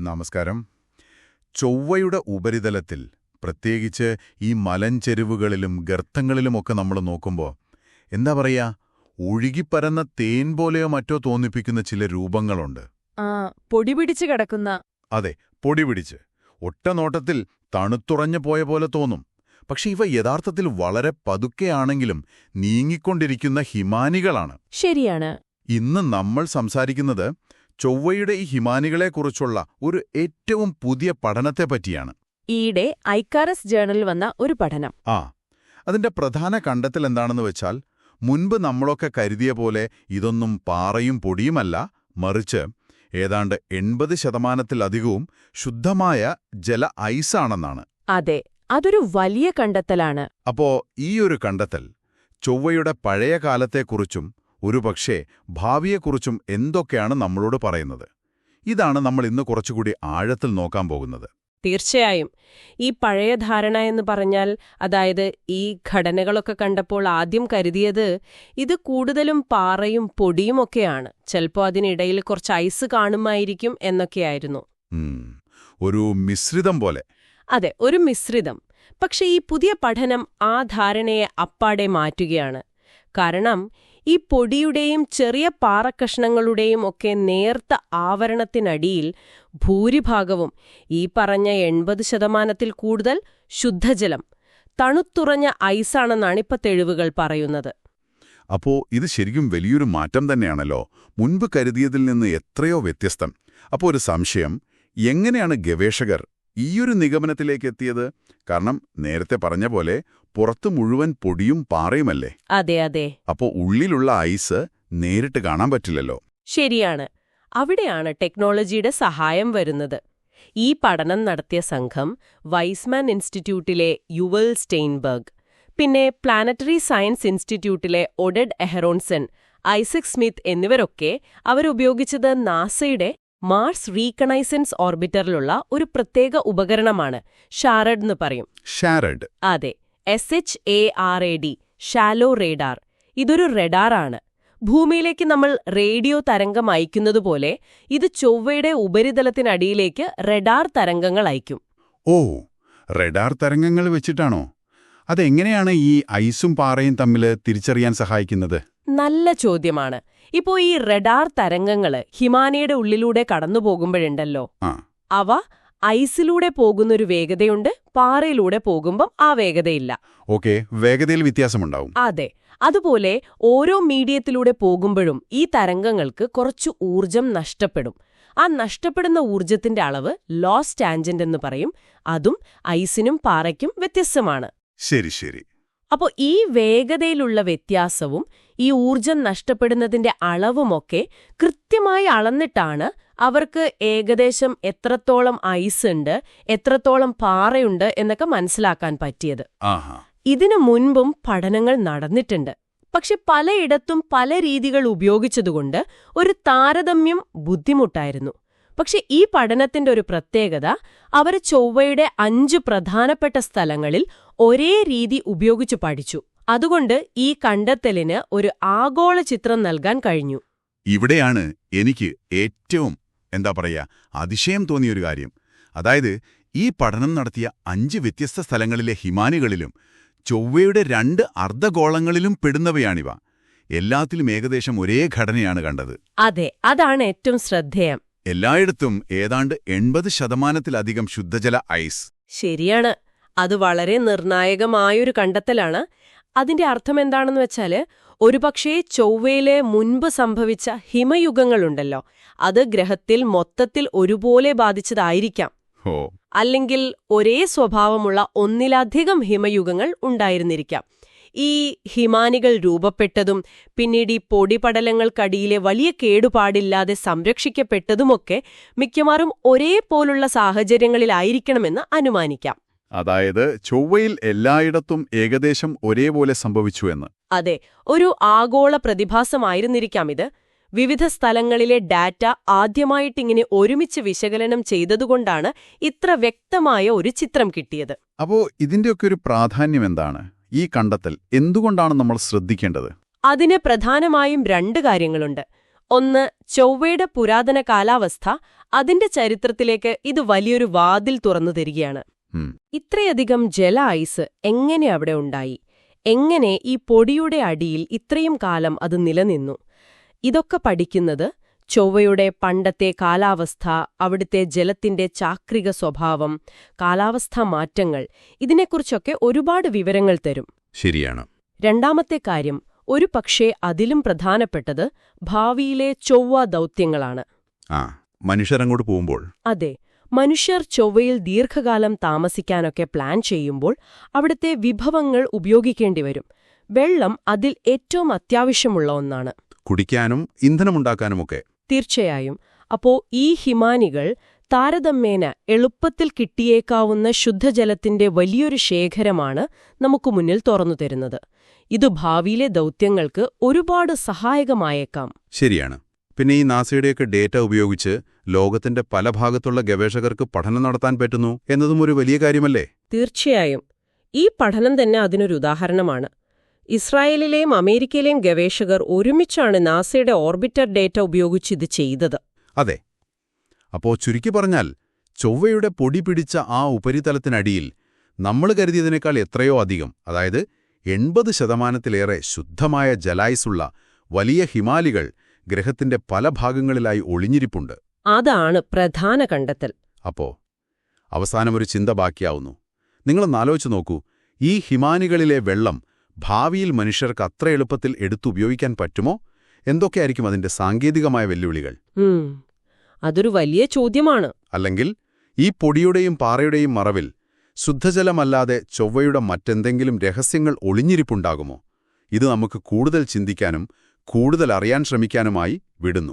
നമസ്കാരം. ചൊവ്വയുടെ ഉപരിതലത്തിൽ പ്രത്യേകിച്ച് ഈ മലഞ്ചെരുവുകളിലും ഗർത്തങ്ങളിലുമൊക്കെ നമ്മൾ നോക്കുമ്പോൾ എന്താ പറയാ ഒഴുകിപ്പരന്ന തേൻ പോലെയോ മറ്റോ തോന്നിപ്പിക്കുന്ന ചില രൂപങ്ങളുണ്ട്. പൊടിപിടിച്ച് പൊടി കിടക്കുന്ന. അതെ പൊടിപിടിച്ച് ഒട്ടനോട്ടത്തിൽ ഒറ്റനോട്ടത്തിൽ തണുത്തുറഞ്ഞു പോയ പോലെ തോന്നും. പക്ഷെ ഇവ യഥാർത്ഥത്തിൽ വളരെ പതുക്കെയാണെങ്കിലും നീങ്ങിക്കൊണ്ടിരിക്കുന്ന ഹിമാനികളാണ്. ശരിയാണ്. ഇന്ന് നമ്മൾ സംസാരിക്കുന്നത് ചൊവ്വയുടെ ഈ ഹിമാനികളെക്കുറിച്ചുള്ള ഒരു ഏറ്റവും പുതിയ പഠനത്തെപ്പറ്റിയാണ്. ഈയിടെ ഐക്കാറസ് ജേണലിൽ വന്ന ഒരു പഠനം. ആ അതിന്റെ പ്രധാന കണ്ടെത്തൽ എന്താണെന്ന് വെച്ചാൽ മുൻപ് നമ്മളൊക്കെ കരുതിയ പോലെ ഇതൊന്നും പാറയും പൊടിയുമല്ല മറിച്ച് ഏതാണ്ട് എൺപത് ശതമാനത്തിലധികവും ശുദ്ധമായ ജല ഐസാണെന്നാണ്. അതെ അതൊരു വലിയ കണ്ടെത്തലാണ്. അപ്പോ ഈയൊരു കണ്ടെത്തൽ ചൊവ്വയുടെ പഴയ കാലത്തെക്കുറിച്ചും ഒരുപക്ഷേ ഭാവിയെക്കുറിച്ചും എന്തൊക്കെയാണ് നമ്മളോട് പറയുന്നത്? ഇതാണ് നമ്മൾ ഇന്ന് കുറച്ചുകൂടി ആഴത്തിൽ നോക്കാൻ പോകുന്നത്. തീർച്ചയായും. ഈ പഴയ ധാരണ എന്ന് പറഞ്ഞാൽ അതായത് ഈ ഘടനകളൊക്കെ കണ്ടപ്പോൾ ആദ്യം കരുതിയത് ഇത് കൂടുതലും പാറയും പൊടിയുമൊക്കെയാണ് ചിലപ്പോൾ അതിനിടയിൽ കുറച്ച് ഐസ് കാണുമായിരിക്കും എന്നൊക്കെയായിരുന്നു. ഒരു മിശ്രിതം പോലെ. അതെ ഒരു മിശ്രിതം. പക്ഷേ ഈ പുതിയ പഠനം ആ ധാരണയെ അപ്പാടെ മാറ്റുകയാണ്. കാരണം ഈ പൊടിയുടെയും ചെറിയ പാറക്കഷ്ണങ്ങളുടെയും ഒക്കെ നേർത്ത ആവരണത്തിനടിയിൽ ഭൂരിഭാഗവും ഈ പറഞ്ഞ എൺപത് ശതമാനത്തിൽ കൂടുതൽ ശുദ്ധജലം തണുത്തുറഞ്ഞ ഐസാണെന്നാണ് ഇപ്പൊ തെളിവുകൾ പറയുന്നത്. അപ്പോ ഇത് ശരിക്കും വലിയൊരു മാറ്റം തന്നെയാണല്ലോ? മുൻപ് കരുതിയതിൽ നിന്ന് എത്രയോ വ്യത്യസ്തം. അപ്പോ ഒരു സംശയം എങ്ങനെയാണ് ഗവേഷകർ ഈയൊരു നിഗമനത്തിലേക്ക് എത്തിയത്? കാരണം നേരത്തെ പറഞ്ഞ പോലെ പുറത്ത് മുഴുവൻ പൊടിയും പാറയുമല്ലേ? അതെ അതെ. അപ്പോ ഉള്ളിലുള്ള ഐസ് നേരിട്ട് കാണാൻ പറ്റില്ലല്ലോ. ശരിയാണ്. അവിടെയാണ് ടെക്നോളജിയുടെ സഹായം വരുന്നത്. ഈ പഠനം നടത്തിയ സംഘം വൈസ്മാൻ ഇൻസ്റ്റിറ്റ്യൂട്ടിലെ യുവൽ സ്റ്റെയിൻബർഗ് പിന്നെ പ്ലാനറ്ററി സയൻസ് ഇൻസ്റ്റിറ്റ്യൂട്ടിലെ ഒഡഡ് എഹറോൺസൺ ഐസക് സ്മിത്ത് എന്നിവരൊക്കെ അവരുപയോഗിച്ചത് നാസയുടെ മാർസ് റീകണൈസൻസ് ഓർബിറ്ററിലുള്ള ഒരു പ്രത്യേക ഉപകരണമാണ് ഷാരഡ് എന്ന് പറയും. ഷാരഡ്. അതെ. S H A R A D shallow radar ഇതൊരു റെഡാറാണ് ഭൂമിയിലേക്ക് നമ്മൾ റേഡിയോ തരംഗം അയക്കുന്നതുപോലെ ഇത് ചൊവ്വയുടെ ഉപരിതലത്തിനടിയിലേക്ക് റെഡാർ തരംഗങ്ങൾ അയക്കും. ഓ റെഡാർ തരംഗങ്ങൾ വെച്ചിട്ടാണോ? അതെങ്ങനെയാണ് ഈ ഐസും പാറയും തമ്മിൽ തിരിച്ചറിയാൻ സഹായിക്കുന്നത്? നല്ല ചോദ്യമാണ്. ഇപ്പോ ഈ റെഡാർ തരംഗങ്ങൾ ഹിമാനയുടെ ഉള്ളിലൂടെ കടന്നുപോകുമ്പോഴുണ്ടല്ലോ. പോകുമ്പോഴുണ്ടല്ലോ അവ ഐസിലൂടെ പോകുന്നൊരു വേഗതയുണ്ട് പാറയിലൂടെ പോകുമ്പം ആ വേഗതയില്ല. ഓക്കെ വേഗതയിൽ വ്യത്യാസമുണ്ടാവും. അതെ അതുപോലെ ഓരോ മീഡിയത്തിലൂടെ പോകുമ്പോഴും ഈ തരംഗങ്ങൾക്ക് കുറച്ച് ഊർജം നഷ്ടപ്പെടും. ആ നഷ്ടപ്പെടുന്ന ഊർജത്തിന്റെ അളവ് ലോസ് ടാൻജന്റ് എന്ന് പറയും അതും ഐസിനും പാറയ്ക്കും വ്യത്യസ്തമാണ്. ശരി ശരി. അപ്പോൾ ഈ വേഗതയിലുള്ള വ്യത്യാസവും ഈ ഊർജം നഷ്ടപ്പെടുന്നതിന്റെ അളവുമൊക്കെ കൃത്യമായി അളന്നിട്ടാണ് അവർക്ക് ഏകദേശം എത്രത്തോളം ഐസ് ഉണ്ട് എത്രത്തോളം പാറയുണ്ട് എന്നൊക്കെ മനസ്സിലാക്കാൻ പറ്റിയത്. ഇതിനു മുൻപും പഠനങ്ങൾ നടന്നിട്ടുണ്ട്. പക്ഷെ പലയിടത്തും പല രീതികൾ ഉപയോഗിച്ചതുകൊണ്ട് ഒരു താരതമ്യം ബുദ്ധിമുട്ടായിരുന്നു. പക്ഷെ ഈ പഠനത്തിന്റെ ഒരു പ്രത്യേകത അവർ ചൊവ്വയുടെ അഞ്ച് പ്രധാനപ്പെട്ട സ്ഥലങ്ങളിൽ ഒരേ രീതി ഉപയോഗിച്ചു പഠിച്ചു. അതുകൊണ്ട് ഈ കണ്ടെത്തലിന് ഒരു ആഗോള ചിത്രം നൽകാൻ കഴിഞ്ഞു. ഇവിടെയാണ് എനിക്ക് ഏറ്റവും എന്താ പറയാ അതിശയം തോന്നിയൊരു കാര്യം. അതായത് ഈ പഠനം നടത്തിയ അഞ്ച് വ്യത്യസ്ത സ്ഥലങ്ങളിലെ ഹിമാനികളിലും ചൊവ്വയുടെ രണ്ട് അർദ്ധഗോളങ്ങളിലും പെടുന്നവയാണിവ. എല്ലാത്തിലും ഏകദേശം ഒരേ ഘടനയാണ് കണ്ടത്. അതെ അതാണ് ഏറ്റവും ശ്രദ്ധേയം. എല്ലായിടത്തും ഏതാണ്ട് എൺപത് ശതമാനത്തിലധികം ശുദ്ധജല ഐസ്. ശരിയാണ്. അത് വളരെ നിർണായകമായൊരു കണ്ടെത്തലാണ്. അതിന്റെ അർത്ഥം എന്താണെന്ന് വെച്ചാൽ ഒരുപക്ഷേ ചൊവ്വയിലെ മുൻപ് സംഭവിച്ച ഹിമയുഗങ്ങളുണ്ടല്ലോ. അത് ഗ്രഹത്തിൽ മൊത്തത്തിൽ ഒരുപോലെ ബാധിച്ചതായിരിക്കാം. അല്ലെങ്കിൽ ഒരേ സ്വഭാവമുള്ള ഒന്നിലധികം ഹിമയുഗങ്ങൾ ഉണ്ടായിരുന്നിരിക്കാം. ഈ ഹിമാനികൾ രൂപപ്പെട്ടതും പിന്നീട് ഈ പൊടിപടലങ്ങൾക്കടിയിലെ വലിയ കേടുപാടില്ലാതെ സംരക്ഷിക്കപ്പെട്ടതുമൊക്കെ മിക്കവാറും ഒരേപോലുള്ള സാഹചര്യങ്ങളിലായിരിക്കണമെന്ന് അനുമാനിക്കാം. അതായത് ചൊവ്വയിൽ എല്ലായിടത്തും ഏകദേശം ഒരേപോലെ സംഭവിച്ചു എന്ന്. അതെ ഒരു ആഗോള പ്രതിഭാസമായിരുന്നിരിക്കാം ഇത് വിവിധ സ്ഥലങ്ങളിലെ ഡാറ്റ ആദ്യമായിട്ടിങ്ങനെ ഒരുമിച്ച് വിശകലനം ചെയ്തതുകൊണ്ടാണ് ഇത്ര വ്യക്തമായ ഒരു ചിത്രം കിട്ടിയത്. അപ്പോ ഇതിന്റെയൊക്കെ ഒരു പ്രാധാന്യം എന്താണ്? ഈ കണ്ടെത്തൽ എന്തുകൊണ്ടാണ് നമ്മൾ ശ്രദ്ധിക്കേണ്ടത്? അതിന് പ്രധാനമായും രണ്ട് കാര്യങ്ങളുണ്ട്. ഒന്ന് ചൊവ്വയുടെ പുരാതന കാലാവസ്ഥ അതിന്റെ ചരിത്രത്തിലേക്ക് ഇത് വലിയൊരു വാതിൽ തുറന്നു തരികയാണ്. ഇത്രയധികം ജല ഐസ് എങ്ങനെ അവിടെ ഉണ്ടായി? എങ്ങനെ ഈ പൊടിയുടെ അടിയിൽ ഇത്രയും കാലം അത് നിലനിന്നു? ഇതൊക്കെ പഠിക്കുന്നത് ചൊവ്വയുടെ പണ്ടത്തെ കാലാവസ്ഥ അവിടുത്തെ ജലത്തിന്റെ ചാക്രിക സ്വഭാവം കാലാവസ്ഥാ മാറ്റങ്ങൾ ഇതിനെക്കുറിച്ചൊക്കെ ഒരുപാട് വിവരങ്ങൾ തരും. ശരിയാണ്. രണ്ടാമത്തെ കാര്യം ഒരു പക്ഷേ അതിലും പ്രധാനപ്പെട്ടത് ഭാവിയിലെ ചൊവ്വ ദൗത്യങ്ങളാണ്. ആ മനുഷ്യരങ്ങോട്ട് പോകുമ്പോൾ. അതെ മനുഷ്യർ ചൊവ്വയിൽ ദീർഘകാലം താമസിക്കാനൊക്കെ പ്ലാൻ ചെയ്യുമ്പോൾ അവിടുത്തെ വിഭവങ്ങൾ ഉപയോഗിക്കേണ്ടി വരും. വെള്ളം അതിൽ ഏറ്റവും അത്യാവശ്യമുള്ള ഒന്നാണ്. കുടിക്കാനും ഇന്ധനമുണ്ടാക്കാനുമൊക്കെ തീർച്ചയായും. അപ്പോ ഈ ഹിമാനികൾ താരതമ്യേന എളുപ്പത്തിൽ കിട്ടിയേക്കാവുന്ന ശുദ്ധജലത്തിന്റെ വലിയൊരു ശേഖരമാണ് നമുക്ക് മുന്നിൽ തുറന്നു തരുന്നത്. ഇത് ഭാവിയിലെ ദൗത്യങ്ങൾക്ക് ഒരുപാട് സഹായകമായേക്കാം. ശരിയാണ്. പിന്നെ ഈ നാസയുടെയൊക്കെ ഡേറ്റ ഉപയോഗിച്ച് ലോകത്തിന്റെ പല ഭാഗത്തുള്ള ഗവേഷകർക്ക് പഠനം നടത്താൻ പറ്റുന്നു എന്നതും ഒരു വലിയ കാര്യമല്ലേ? തീർച്ചയായും. ഈ പഠനം തന്നെ അതിനൊരു ഉദാഹരണമാണ്. ഇസ്രായേലിലെയും അമേരിക്കയിലെയും ഗവേഷകർ ഒരുമിച്ചാണ് നാസയുടെ ഓർബിറ്റർ ഡേറ്റ ഉപയോഗിച്ച് ഇത് ചെയ്തത്. അതെ. അപ്പോ ചുരുക്കി പറഞ്ഞാൽ ചൊവ്വയുടെ പൊടി പിടിച്ച ആ ഉപരിതലത്തിനടിയിൽ നമ്മൾ കരുതിയതിനേക്കാൾ എത്രയോ അധികം അതായത് എൺപത് ശതമാനത്തിലേറെ ശുദ്ധമായ ജലായുസുള്ള വലിയ ഹിമാലികൾ ഗ്രഹത്തിന്റെ പല ഭാഗങ്ങളിലായി ഒളിഞ്ഞിരിപ്പുണ്ട്. അതാണ് പ്രധാന കണ്ടെത്തൽ. അപ്പോ അവസാനമൊരു ചിന്ത ബാക്കിയാവുന്നു. നിങ്ങളൊന്നാലോചിച്ച് നോക്കൂ. ഈ ഹിമാനികളിലെ വെള്ളം ഭാവിയിൽ മനുഷ്യർക്ക് അത്ര എളുപ്പത്തിൽ എടുത്തുപയോഗിക്കാൻ പറ്റുമോ? എന്തൊക്കെയായിരിക്കും അതിന്റെ സാങ്കേതികമായ വെല്ലുവിളികൾ? അതൊരു വലിയ ചോദ്യമാണ്. അല്ലെങ്കിൽ ഈ പൊടിയുടെയും പാറയുടെയും മറവിൽ ശുദ്ധജലമല്ലാതെ ചൊവ്വയുടെ മറ്റെന്തെങ്കിലും രഹസ്യങ്ങൾ ഒളിഞ്ഞിരിപ്പുണ്ടാകുമോ? ഇത് നമുക്ക് കൂടുതൽ ചിന്തിക്കാനും കൂടുതൽ അറിയാൻ ശ്രമിക്കാനുമായി വിടുന്നു.